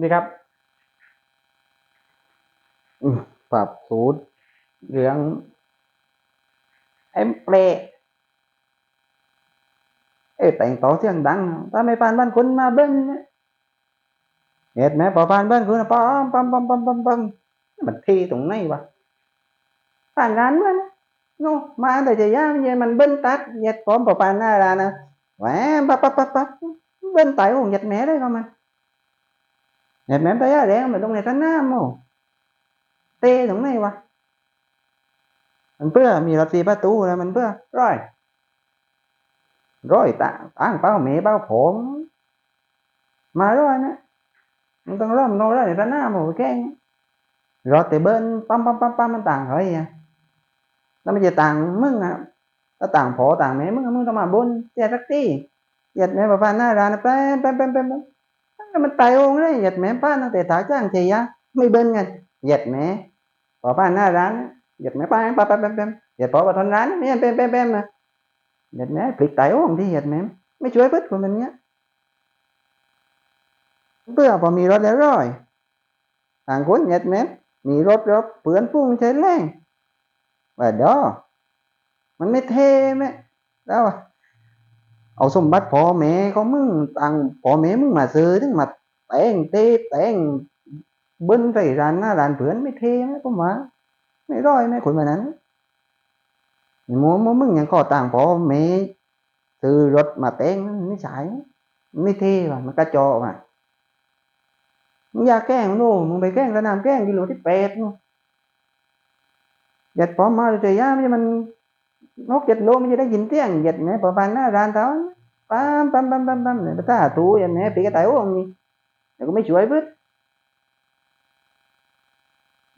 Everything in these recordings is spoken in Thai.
ดีครับปรับสูตรเรื่องเอ็มเปลเอ้แต่งต่อเสียงดัง ถ้าไม่ปานบ้านคุณมาเบิ้งเนี่ยเหตุไหมพอปานบ้านคุณปั๊มปั๊มปั๊มปั๊มปั๊มปั๊มมันทีตรงไหนวะผ่านร้านมันโน่มาแต่จะย่างเย็นมันเบิ้ลตัดเหย็ดพร้อมพอปานหน้าร้านนะแหวปั๊บปั๊บปั๊บปั๊บเบิ้ลไต่ของเหย็ดแม่ได้ก็มัน แอบแม่ตายาแดงมันตรงไหนทั้งหน้าโมเตะตรงไหนวะมันเพื่อมีรถบสีประตูนะมันเพื่อร้อยร้อยตาตั้งเป้าเมเป้าผม มาร้อยนะมันต้องร่อมโนร้อยแต่หน้าหมูแกงรอแต่เบิ้ลปั๊มปั๊มปั๊มปั๊มมันต่างเฮ้ยแล้วมันจะต่างมึงอะถ้าต่างผอต่างเม่มึงมึงต้องมาบนเสียสักทีเหยียดแม่ประพานหน้าร้านแป๊บแป๊บแป๊บแป๊บ มันตายองเลยเหยียดแม่ป้าตั้งแต่ถาจ้างเทียไม่เบิ้ลไงเหยียดแม่พอป้าหน้าร้านเหยียดแม่ป้าป้าป้าป้าป้าเหยียดพอประทนร้านเนี่ยเป็นเป็นเป็นมาเหยียดแม่พลิกตายองที่เหยียดแม่ไม่ช่วยเพิ่คนมันเนี้ยเพื่อพอมีรถแล้วร้อยต่างคนเหยียดแม่มีรถรถเปือนพุ่งใช้แรงว่าดอมันไม่เท่แม่แล้ว เอาสมบัติพ่อแม่ของมึงตังพ่อแม่มึงมาซื้อถึงมาแต่งเต้แต่งเบิ้ลใส่ร้านหน้าร้านเพื่อนไม่เท่นะผมว่าไม่ร้อยไหมคนแบบนั้นมัวมัวมึงยังขอตังพ่อแม่ซื้อรถมาแต่งไม่ใช่ไม่เทว่ะมันกระจอกว่ะมึงอยากแกล้งโน่มึงไปแกล้งสนามแกล้งกิโลที่แปดนู่นยัดพร้อมมาเลยย่าไม่ใช่มัน นกเจ็ดโลมันจะได้ยินเสียงเหยียดไหมพอฟันหน้าร้านเขาปั๊มปั๊มปั๊มปั๊มปั๊มเนี่ยถ้าตูอย่างนี้ปีกระต่ายโอ้งนี่แต่ก็ไม่ช่วยพึ่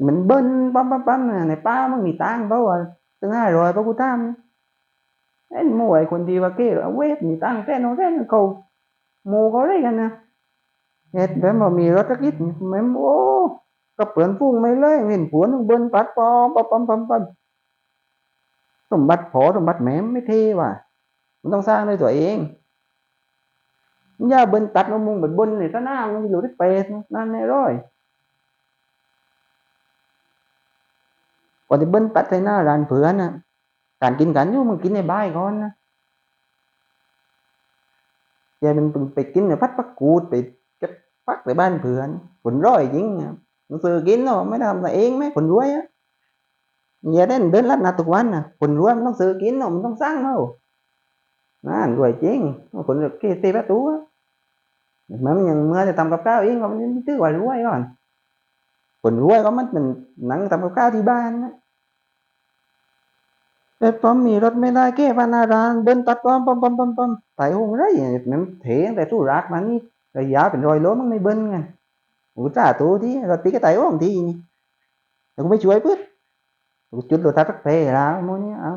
มันเบิ้ลปั๊มปั๊มปั๊มในป้ามันมีตังเพราะว่าตั้งห้าร้อยเพราะกูตามไอ้มวยคนที่ว่าเก้เวฟมีตังแค่นอนแค่เขาโมเขาได้กันนะเหตุแบบว่ามีรถตะกี้แม่โอ้ก็เปลือนฟุ้งไม่เลยเห็นผัวนึงเบิ้ลปัดปอมปั๊มปั๊มปั๊ม สมบัติพอสมบัติแม่ไม่เท่ว่ะ มันต้องสร้างด้วยตัวเองอย่าเบิ้นตัดมะมุงแบบบนนี่ซะหน้ามันอยู่ที่เป็ดนั่นแน่ร้อยก่อนที่เบิ้นตัดใส่หน้าร้านเผือนะการกินกันอยู่มึงกินในบ้านก่อนนะย่ามันไปกินในพัดปักกูดไปจับปักในบ้านเผือนผลร้อยจริงอะมึงซื้อกินเนาะไม่ทำแต่เองไหมผลรวยอะ อย่าได้เดินลัดนาทุกวันนะคนรวยมันต้องซื้อกินเนาะมันต้องสร้างเนาะนั่นรวยจริงคนเกี่ตีประตูมันยังเมื่อจะทำกับข้าวเองก็มันไม่ตื้อว่ารวยก่อนคนรวยก็มันเป็นหนังทำกับข้าวที่บ้านนะแต่พอมีรถไม่ได้แก้ปัญหาร้านเดินตัดปั๊มปั๊มปั๊มปั๊มปั๊มไต่หงไรมันเถียงแต่ตู้รักมันนี่ระยะเป็นรอยล้มมันไม่เบิ้ลไงกูจ้าตัวที่รถตีก็ไต่หงทีนี่แต่กูไม่ช่วยเพื่อน uccullo ta tak pe ra mo ni a